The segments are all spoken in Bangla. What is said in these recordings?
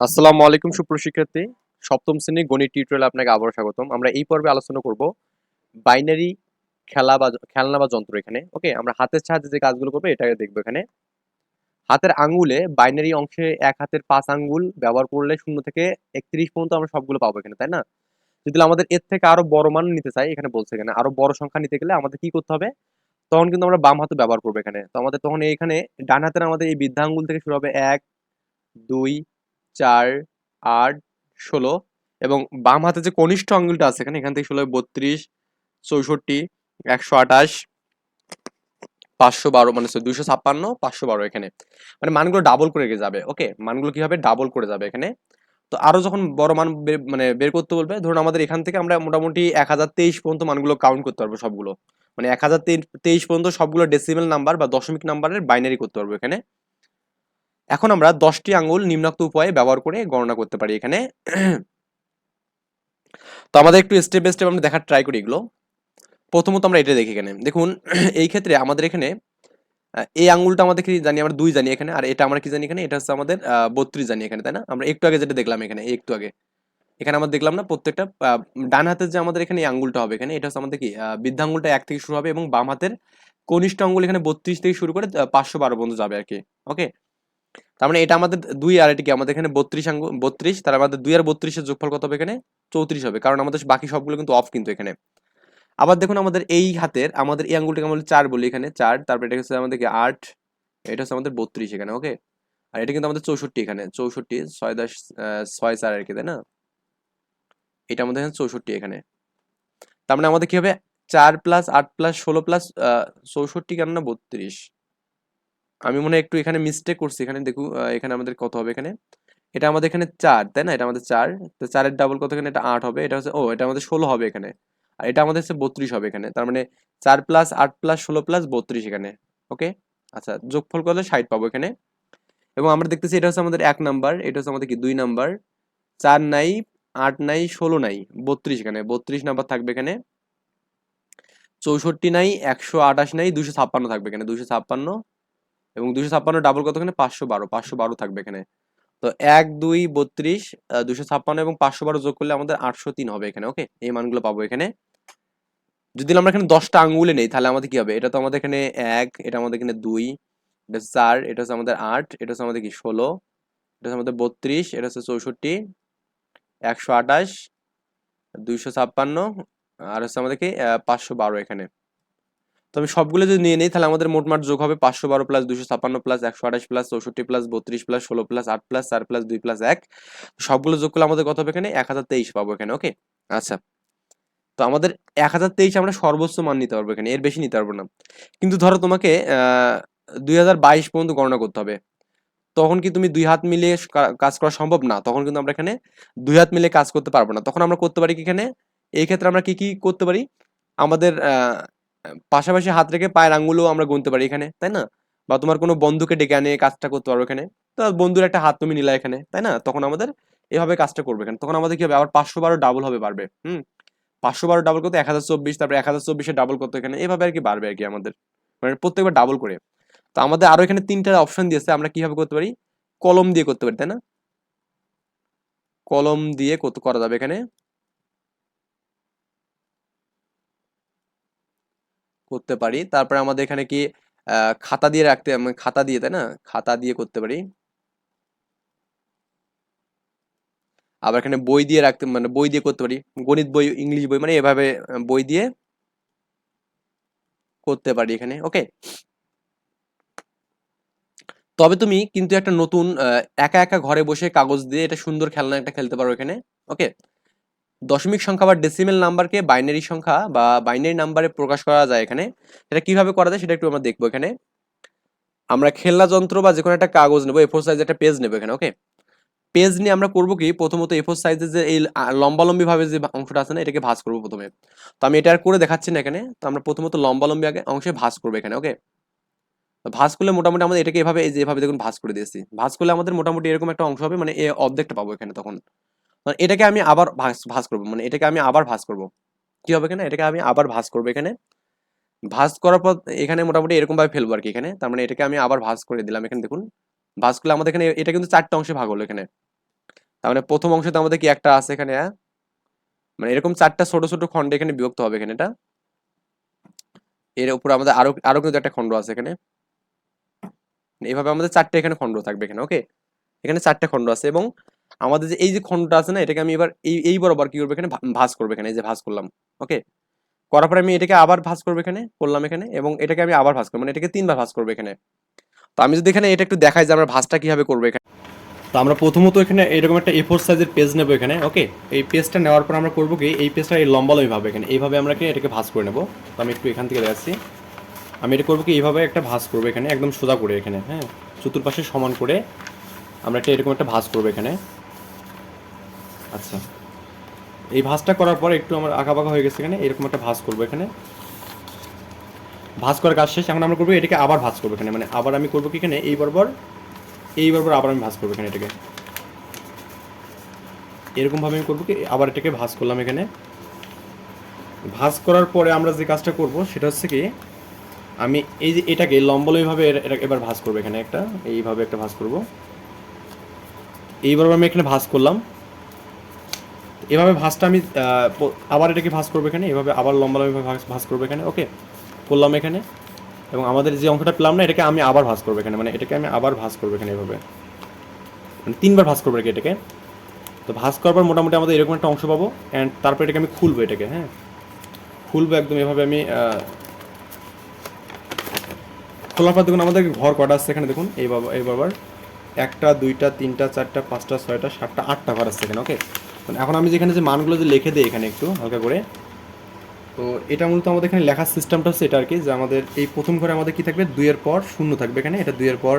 আসসালামু আলাইকুম সুপ্রশিক্ষার্থী সপ্তম শ্রেণির গণিত টিউটোরিয়ালে আপনাকে আবারও স্বাগতম। আমরা এই পর্বে আলোচনা করব বাইনারি খেলা বা খেলনা বা যন্ত্র এখানে। ওকে, আমরা হাতের সাহায্যে যে কাজগুলো করব, এটাকে দেখব এখানে। হাতের আঙ্গুলে বাইনারি অংশে এক হাতের পাঁচ আঙ্গুল ব্যবহার করলে শূন্য থেকে একত্রিশ পর্যন্ত আমরা সবগুলো পাবো এখানে, তাই না? যদি আমাদের এর থেকে আরও বড় মান নিতে চাই, এখানে বলছে এখানে, আরও বড় সংখ্যা নিতে গেলে আমাদের কি করতে হবে? তখন কিন্তু আমরা বাম হাতে ব্যবহার করব এখানে। তো আমাদের তখন এখানে ডান হাতের আমাদের এই বৃদ্ধা আঙ্গুল থেকে শুরু হবে এক, দুই চার, আট, ষোলো এবং বাম হাতে যে কনিষ্ঠ আঙ্গুলটা আছে, এখানে এখান থেকে ষোলো, বত্রিশ, চৌষট্টি, একশো আঠাশ, পাঁচশো বারো মানে দুইশো ছাপ্পান্ন, পাঁচশো বারো এখানে। মানে মানগুলো ডাবল করে যাবে ওকে মানগুলো কি হবে ডাবল করে যাবে এখানে? তো আরও যখন বড় মান মানে বের করতে বলবে, ধরুন আমাদের এখান থেকে আমরা মোটামুটি এক হাজার তেইশ পর্যন্ত মানগুলো কাউন্ট করতে পারব সবগুলো। মানে এক হাজার তেইশ পর্যন্ত সবগুলো ডেসিমেল নাম্বার বা দশমিক নাম্বারের বাইনারি করতে পারব এখানে। এখন আমরা দশটি আঙ্গুল নিম্নোক্ত উপায়ে ব্যবহার করে গণনা করতে পারি এখানে। তো আমাদের একটু স্টেপ বাই স্টেপ আমরা দেখার ট্রাই করি এগুলো। প্রথমত আমরা এটা দেখি এখানে। দেখুন এই ক্ষেত্রে আমাদের এখানে এই আঙ্গুলটা আমাদের কি জানি আমরা দুই জানি এখানে আর এটা আমরা কি জানি এখানে? এটা হচ্ছে আমাদের বত্রিশ জানি এখানে তাই না? আমরা একটু আগে যেটা দেখলাম এখানে একটু আগে। এখানে আমরা দেখলাম না প্রত্যেকটা ডান হাতের যে আমাদের এখানে আঙ্গুলটা হবে এখানে এটা হচ্ছে আমাদের কি আহ, বৃদ্ধা আঙ্গুলটা এক থেকে শুরু হবে এবং বাম হাতের কনিষ্ঠ আঙ্গুল এখানে বত্রিশ থেকে শুরু করে পাঁচশো বারো পর্যন্ত যাবে আর কি ওকে তার মানে এটা আমাদের দুই আর এটা কি? আমাদের এখানে বত্রিশ আঙ্গুল বত্রিশ তার আমাদের দুই আর বত্রিশের যোগফল কত হবে এখানে? চৌত্রিশ হবে, কারণ আমাদের বাকি সবগুলো কিন্তু অফ কিন্তু এখানে। আবার দেখুন আমাদের এই হাতের, আমাদের এই আঙ্গুলটাকে আমরা চার বলি এখানে, চার, তারপরে এটা হচ্ছে আমাদেরকে আট, এটা হচ্ছে আমাদের বত্রিশ এখানে ওকে আর এটা কিন্তু আমাদের চৌষট্টি এখানে, চৌষট্টি, ছয় দশ ছয় চার আর কি, তাই না? এটা আমাদের এখানে চৌষট্টি এখানে। তার মানে আমাদের কি হবে? চার প্লাস আট প্লাস ষোলো প্লাস চৌষট্টি কেন না বত্রিশ। আমি মনে একটু এখানে মিস্টেক করছি। এখানে দেখু এখানে আমাদের কত হবে এখানে? এটা আমাদের এখানে চার, তাই না? এটা আমাদের চার। তো চারের ডাবল কত এখানে? এটা আট হবে। এটা হচ্ছে, ও, এটা আমাদের ষোলো হবে এখানে। আর এটা আমাদের হচ্ছে বত্রিশ হবে এখানে। তার মানে চার প্লাস আট প্লাস ষোলো প্লাস বত্রিশ এখানে। ওকে? আচ্ছা যোগফল করলে ষাট পাবো এখানে। এবং আমরা দেখতেছি এটা হচ্ছে আমাদের এক নাম্বার। এটা হচ্ছে আমাদের কি? দুই নাম্বার। চার নাই, আট নাই, ষোলো নাই। বত্রিশ এখানে। বত্রিশ নাম্বার থাকবে এখানে। চৌষট্টি নাই, একশো আঠাশ নাই দুশো ছাপ্পান্ন থাকবে এখানে। দুশো ছাপ্পান্ন এবং দুশো ছাপ্পান্ন ডাবল কত এখানে পাঁচশো বারো পাঁচশো বারো থাকবে এখানে। তো এক, দুই, বত্রিশ দুশো ছাপ্পান্ন এবং পাঁচশো বারো যোগ করলে আমাদের আটশো তিন হবে এখানে ওকে এই মানগুলো পাবো এখানে। যদি আমরা এখানে দশটা আঙ্গুলে নেই, তাহলে আমাদের কি হবে? এটা তো আমাদের এখানে এক, এটা আমাদের এখানে দুই, এটা চার, এটা হচ্ছে আমাদের আট, এটা হচ্ছে আমাদের কি? ষোলো, এটা হচ্ছে আমাদের বত্রিশ, এটা হচ্ছে চৌষট্টি, একশো আঠাশ, দুইশো ছাপ্পান্ন, আর হচ্ছে আমাদেরকে পাঁচশো বারো এখানে। তো আমি সবগুলো যদি নিয়ে নিই, তাহলে আমাদের মোটমাট যোগ হবে পাঁচশো বারো প্লাস দুশো ছাপ্পান্ন প্লাস একশো আঠাশ প্লাস চৌষট্টি প্লাস বত্রিশ প্লাস ষোলো প্লাস আট প্লাস চার প্লাস দুই প্লাস এক। সবগুলো যোগ করলে আমাদের কত হবে এখানে? এক হাজার তেইশ পাবো এখানে ওকে আচ্ছা। তো আমাদের এক হাজার তেইশ আমরা সর্বোচ্চ মান নিতে পারব এখানে, এর বেশি নিতে পারব না। কিন্তু ধরো তোমাকে দুই হাজার বাইশ পর্যন্ত গণনা করতে হবে। তখন কি তুমি দুই হাত মিলিয়ে কাজ করা সম্ভব? না, তখন কিন্তু আমরা এখানে দুই হাত মিলিয়ে কাজ করতে পারব না। তখন আমরা করতে পারি কি এখানে? এই ক্ষেত্রে আমরা কি কি করতে পারি? আমাদের পাশাপাশি হাত রেখে পায়ের আঙ্গুলও আমরা গুনতে পারি এখানে, তাই না? বা তোমার কোনো বন্ধুকে ডেকে আনে, কাজটা করতে পারো এখানে। তো বন্ধুর একটা হাত তুমি নিলা এখানে, তাই না? তখন আমাদের এভাবে কাজটা করবে এখানে। তখন আমাদের কি হবে? আবার পাঁচশো বারো ডাবল হবে বাড়বে, হুম? পাঁচশো বারো ডাবল করতে এক হাজার চব্বিশ, তারপরে এক হাজার চব্বিশে ডাবল করতে এখানে। এভাবে আর কি বাড়বে আর কি আমাদের। মানে প্রত্যেকবার ডাবল করে। তো আমাদের আরও এখানে তিনটা অপশন দিয়েছে, আমরা কীভাবে করতে পারি? কলম দিয়ে করতে পারি, তাই না? কলম দিয়ে করা যাবে এখানে? করতে পারি। তারপরে আমাদের এখানে কি খাতা দিয়ে রাখতে খাতা দিয়ে, তাই না? খাতা দিয়ে করতে পারি। আবার এখানে বই দিয়ে রাখতে মানে বই দিয়ে করতে পারি। গণিত বই, ইংলিশ বই মানে এভাবে বই দিয়ে করতে পারি এখানে। ওকে? তবে তুমি কিন্তু একটা নতুন একা একা ঘরে বসে কাগজ দিয়ে এটা সুন্দর খেলনা একটা খেলতে পারো এখানে। ওকে? দশমিক সংখ্যা বা ডেসিমেল নাম্বারকে বাইনারি সংখ্যা বা বাইনারি নাম্বারে প্রকাশ করা যায় এখানে। সেটা কীভাবে করা যায় সেটা একটু আমরা দেখব এখানে। আমরা খেলনা যন্ত্র বা যে কোনো একটা কাগজ নেব এফোর সাইজের একটা পেজ নেব এখানে ওকে পেজ নিয়ে আমরা করব কি? প্রথমত এফোর সাইজের যে এই লম্বালম্বি ভাবে যে অংশটা আছে না, এটাকে ভাঁজ করব প্রথমে। তো আমি এটা আর করে দেখাচ্ছি না এখানে। তো আমরা প্রথমত লম্বালম্বি আগে অংশে ভাঁজ করব এখানে ওকে ভাঁজ করলে মোটামুটি আমাদের এটাকে এভাবে, এই যে এভাবে দেখুন ভাঁজ করে দিয়েছি। ভাঁজ করলে আমাদের মোটামুটি এরকম একটা অংশ হবে মানে এ অর্ধেকটা পাবো এখানে তখন। মানে এটাকে আমি আবার ভাঁজ ভাঁজ করব। মানে এটাকে আমি আবার ভাঁজ করব। কি হবে এখানে? এটাকে আমি আবার ভাঁজ করব এখানে। ভাঁজ করার পর এখানে মোটামুটি এরকম ভাবে ফেলব আর কি এখানে। তার মানে এটাকে আমি আবার ভাঁজ করে দিলাম এখানে, দেখুন। ভাঁজ করলে আমাদের এখানে এটা কিন্তু চারটা অংশে ভাগ হলো এখানে। তার মানে প্রথম অংশতে আমাদের কি একটা আছে এখানে হ্যাঁ? মানে এরকম চারটা ছোট ছোট খন্ডে এখানে বিভক্ত হবে এখানে এটা। এর উপর আমাদের আরও আরও কিন্তু একটা খণ্ড আছে এখানে। এইভাবে আমাদের চারটে এখানে খণ্ড থাকবে এখানে, ওকে? এখানে চারটে খণ্ড আছে এবং আমাদের যে এই যে খণ্ডটা আছে না, এটাকে আমি এবার এই এই বরাবর কি করব এখানে? ভা- ভাঁজ করব এখানে, এই যে ভাঁজ করলাম ওকে করার পরে আমি এটাকে আবার ভাঁজ করব এখানে, করলাম এখানে, এবং এটাকে আমি আবার ভাঁজ করব মানে এটাকে তিনবার ভাঁজ করব এখানে। তো আমি যদি এখানে এটা একটু দেখাই যে আমরা ভাঁজটা কীভাবে করব এখানে। তো আমরা প্রথমত এখানে এরকম একটা এ ফোর সাইজের পেজ নেব এখানে ওকে এই পেজটা নেওয়ার পর আমরা করব কি, এই পেজটা এই লম্বালমি ভাবে এখানে, এইভাবে আমরা কি এটাকে ভাঁজ করে নেব। তো আমি একটু এখান থেকে দেখাচ্ছি। আমি এটা করব কি, এইভাবে একটা ভাঁজ করব এখানে, একদম সোজা করে এখানে হ্যাঁ? চতুর্পাশে সমান করে আমরা একটা এরকম একটা ভাঁজ করব এখানে। আচ্ছা। এই ভাঁজটা করার পর একটু আমার আঁকা বাঁকা হয়ে গেছে এখানে, এরকম একটা ভাঁজ করব এখানে। ভাঁজ করার কাজ শেষ, এখন আমরা করব এটাকে আবার ভাঁজ করব এখানে মানে আবার আমি করব কি এখানে? এই বরাবর এই বরাবর আবার আমি ভাঁজ করব এখানে এটাকে। এরকমভাবে আমি করব কি? আবার এটাকে ভাঁজ করলাম এখানে। ভাঁজ করার পরে আমরা যে কাজটা করব, সেটা হচ্ছে কি, আমি এই যে এটাকে লম্বলইভাবে এবার ভাঁজ করব এখানে একটা, এইভাবে একটা ভাঁজ করব। এইবার আমি এখানে ভাঁজ করলাম। এভাবে ভাঁজটা আমি আবার এটাকে ভাঁজ করব এখানে? এভাবে আবার লম্বা ভাঁজ ভাঁজ করব এখানে ওকে করলাম এখানে। এবং আমাদের যে অংশটা পেলাম না, এটাকে আমি আবার ভাঁজ করব এখানে মানে এটাকে আমি আবার ভাঁজ করব এখানে এভাবে। মানে তিনবার ভাঁজ করব এটাকে এটাকে। তো ভাঁজ করার পর মোটামুটি আমাদের এরকম একটা অংশ পাবো অ্যান্ড তারপর এটাকে আমি খুলবো এটাকে হ্যাঁ? খুলবো একদম এভাবে আমি খোলার পর দেখুন আমাদের ঘর কটা আসছে এখানে, দেখুন, এই বাবা, এই বাবার। একটা, দুইটা, তিনটা, চারটা, পাঁচটা, ছয়টা, সাতটা, আটটা ঘর আসছে এখানে ওকে মানে এখন আমি যেখানে যে মানগুলো যে লিখে দিই এখানে একটু, হালকা করে। তো এটা মূলত আমাদের এখানে লেখার সিস্টেমটা হচ্ছে এটা আর কি, যে আমাদের এই প্রথম ঘরে আমাদের কি থাকবে? দুইয়ের পর শূন্য থাকবে এখানে, এটা দুইয়ের পর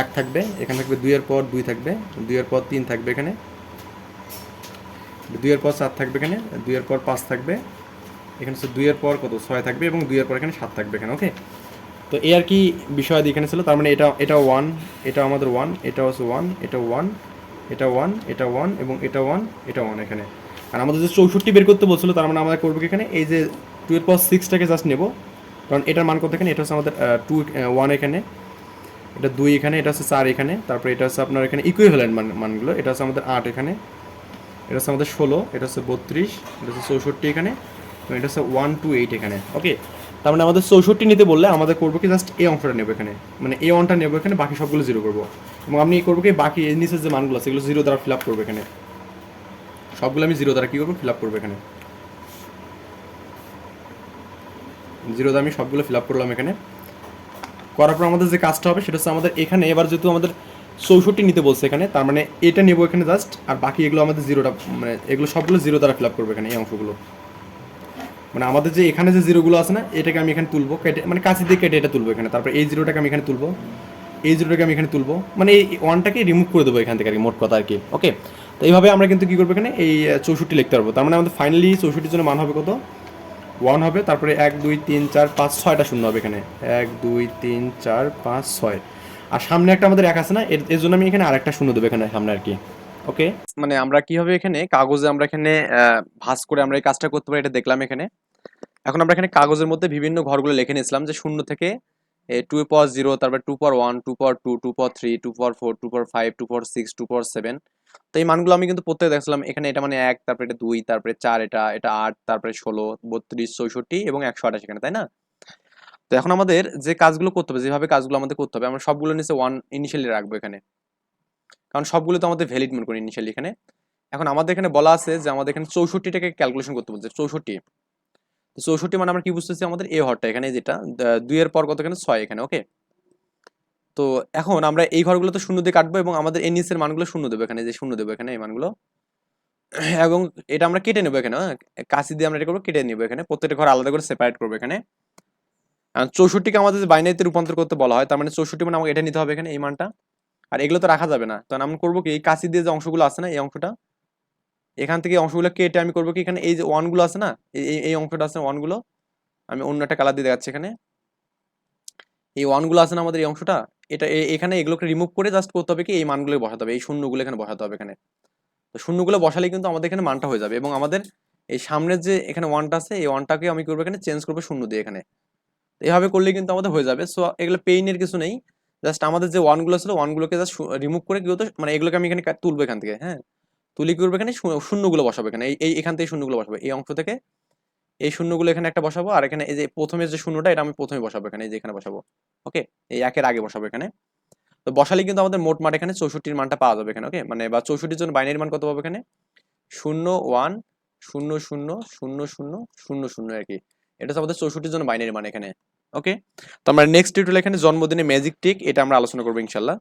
এক থাকবে, এখানে থাকবে দুইয়ের পর দুই থাকবে, দুইয়ের পর তিন থাকবে এখানে, দুইয়ের পর চার থাকবে এখানে, দুইয়ের পর পাঁচ থাকবে, এখানে হচ্ছে দুইয়ের পর কত? ছয় থাকবে এবং দুইয়ের পর এখানে সাত থাকবে এখানে ওকে তো এই আর কি বিষয় এখানে ছিল, তার মানে এটা এটা ওয়ান এটা আমাদের ওয়ান এটা হচ্ছে ওয়ান এটা ওয়ান এটা ওয়ান এটা ওয়ান এবং এটা ওয়ান এটা ওয়ান এখানে। আর আমাদের যে চৌষট্টি বের করতে বলছিল, তার মানে আমাদের করব এখানে? এই যে টু এর পর সিক্সটাকে জাস্ট নেব। কারণ এটার মান কত এখানে? এটা হচ্ছে আমাদের টু ওয়ান এখানে। এটা দুই এখানে, এটা হচ্ছে চার এখানে। তারপরে এটা হচ্ছে আপনার এখানে ইকুইভ্যালেন্ট মান, মানগুলো। এটা হচ্ছে আমাদের আট এখানে। এটা হচ্ছে আমাদের ষোলো, এটা হচ্ছে বত্রিশ, এটা হচ্ছে চৌষট্টি এখানে এটা হচ্ছে ওয়ান টু এইট এখানে। ওকে তার মানে আমাদের চৌষট্টি নিতে বললে আমাদের করব কি জাস্ট এই অংশটা নেব এখানে। মানে এই ওয়ানটা নেব এখানে, বাকি সবগুলো জিরো করব। এবং আমি করব কি, বাকি এর নিচের যে মানগুলো এগুলো জিরো দ্বারা ফিল আপ করব এখানে। সবগুলো আমি জিরো দ্বারা কী করব? ফিল আপ করব এখানে। জিরো দ্বারা আমি সবগুলো ফিল আপ করলাম এখানে। করার পর আমাদের যে কাজটা হবে, সেটা হচ্ছে আমাদের এখানে, এবার যেহেতু আমাদের চৌষট্টি নিতে বলছে এখানে, তার মানে এটা নেব এখানে জাস্ট আর বাকি এগুলো আমাদের জিরোটা মানে এগুলো সবগুলো জিরো দ্বারা ফিল আপ করব এখানে, এই অংশগুলো। মানে আমাদের যে এখানে যে জিরোগুলো আছে না, এটাকে আমি এখানে তুলবো, কেটে মানে কাছে দিয়ে কেটে এটা তুলবো এখানে। তারপর এই জিরোটাকে আমি এখানে তুলবো। এই জিরোটাকে আমি এখানে তুলবো। মানে এই ওয়ানটাকে রিমুভ করে দেবো এখান থেকে আর কি, মোট কথা আর কি। ওকে তো এইভাবে আমরা কিন্তু কী করব এখানে? এই চৌষট্টি লিখতে পারব। তার মানে আমাদের ফাইনালি চৌষট্টির জন্য মান হবে কত? ওয়ান হবে, তারপরে এক, দুই, তিন, চার, পাঁচ ছয়টা শূন্য হবে এখানে। এক, দুই, তিন, চার, পাঁচ, ছয়। আর সামনে একটা আমাদের এক আছে না এর জন্য আমি এখানে আরেকটা শূন্য দেবো এখানে সামনে আর কি। ওকে মানে আমরা কীভাবে এখানে কাগজে আমরা এখানে ভাঁজ করে আমরা এই কাজটা করতে পারি এটা দেখলাম এখানে। এখন আমরা এখানে কাগজের মধ্যে বিভিন্ন ঘরগুলো লিখে নিয়েছিলাম যে শূন্য থেকে টু পাওয়ার জিরো তারপর two power one two power two two power three two power four two power five two power six two power seven তো এই মানগুলো আমি কিন্তু প্রত্যেক দেখছিলাম, এখানে এটা মানে এক, তারপরে এটা দুই, তারপরে চার, এটা এটা আট, তারপরে ষোলো, বত্রিশ, চৌষট্টি এবং একশো আঠাশ এখানে, তাই না? তো এখন আমাদের যে কাজগুলো করতে হবে, যেভাবে কাজগুলো আমাদের করতে হবে, আমরা সবগুলো নিচে ওয়ান ইনিশিয়ালি রাখব এখানে। কারণ সবগুলো তো আমাদের ভ্যালিড মনে করি ইনিশিয়ালি এখানে। এখন আমাদের এখানে বলা আছে যে আমাদের এখানে চৌষট্টিটাকে ক্যালকুলেশন করতে বলছে, চৌষট্টি। চৌষট্টি মানে আমরা কি বুঝতেছি? আমাদের এ হরটা এখানে যেটা দুইয়ের পর কত এখানে? ছয় এখানে ওকে তো এখন আমরা এই ঘরগুলো তো শূন্য দিয়ে কাটবো এবং আমাদের এর মানগুলো শূন্য দেবো এখানে, যে শূন্য দেবো এখানে এই মানগুলো। এবং এটা আমরা কেটে নেব এখানে হ্যাঁ? কাঁচি দিয়ে আমরা এটা করব, কেটে নেব এখানে। প্রত্যেকটা ঘর আলাদা করে সেপারেট করব এখানে। চৌষট্টিকে আমাদের বাইনারিতে রূপান্তর করতে বলা হয়, তার মানে চৌষট্টি মানে আমাকে এটা নিতে হবে এখানে, এই মানটা। আর এগুলো তো রাখা যাবে না। তখন আমরা করব কি, এই কাঁচি দিয়ে যে অংশগুলো আছে না, এই অংশটা, এখান থেকে অংশগুলো কেটে আমি করব কি, এখানে এই যে ওয়ানগুলো আছে না, এই, এই- অংশটা আছে ওয়ানগুলো, আমি অন্য একটা কালার দিয়ে দেখাচ্ছি এখানে। এই ওয়ানগুলো আছে না আমাদের এই অংশটা, এটা এখানে এগুলোকে রিমুভ করে জাস্ট করতে হবে কি, এই মানগুলো বসাতে হবে, এই শূন্যগুলো এখানে বসাতে হবে এখানে। তো শূন্যগুলো বসালে কিন্তু আমাদের এখানে মানটা হয়ে যাবে এবং আমাদের এই সামনের যে এখানে ওয়ানটা আছে, এই ওয়ানটাকে আমি করব এখানে চেঞ্জ করব শূন্য দিয়ে এখানে। এইভাবে করলে কিন্তু আমাদের হয়ে যাবে। সো এগুলো পেইনের কিছু নেই। জাস্ট আমাদের যে ওয়ানগুলো ছিল ওয়ানগুলোকে জাস্ট রিমুভ করে কি হতো মানে এগুলোকে আমি এখানে তুলবো এখান থেকে হ্যাঁ? তুলি কি করবে এখানে? শূন্য- শূন্যগুলো বসাবো এখানে। এই এখান থেকে শূন্যগুলো বসাবো। এই অংশ থেকে এই শূন্যগুলো এখানে একটা বসাবো, আর এখানে এই যে প্রথমে যে শূন্যটা, এটা আমি প্রথমে বসাবো এখানে, এই যে এখানে বসাবো। ওকে এই একের আগে বসাবো এখানে। তো বসালে কিন্তু আমাদের মোট মান এখানে চৌষট্টির মানটা পাওয়া যাবে এখানে ওকে মানে বা চৌষট্টির জন্য বাইনারি মান কত পাবো এখানে? শূন্য ওয়ান শূন্য শূন্য শূন্য শূন্য শূন্য শূন্য আর কি। এটা হচ্ছে আমাদের চৌষট্টির জন্য বাইনারি মান এখানে। ওকে তো আমরা নেক্সট টিউটোরিয়াল এখানে জন্মদিনে ম্যাজিক টিক এটা আমরা আলোচনা করব ইনশাল্লাহ।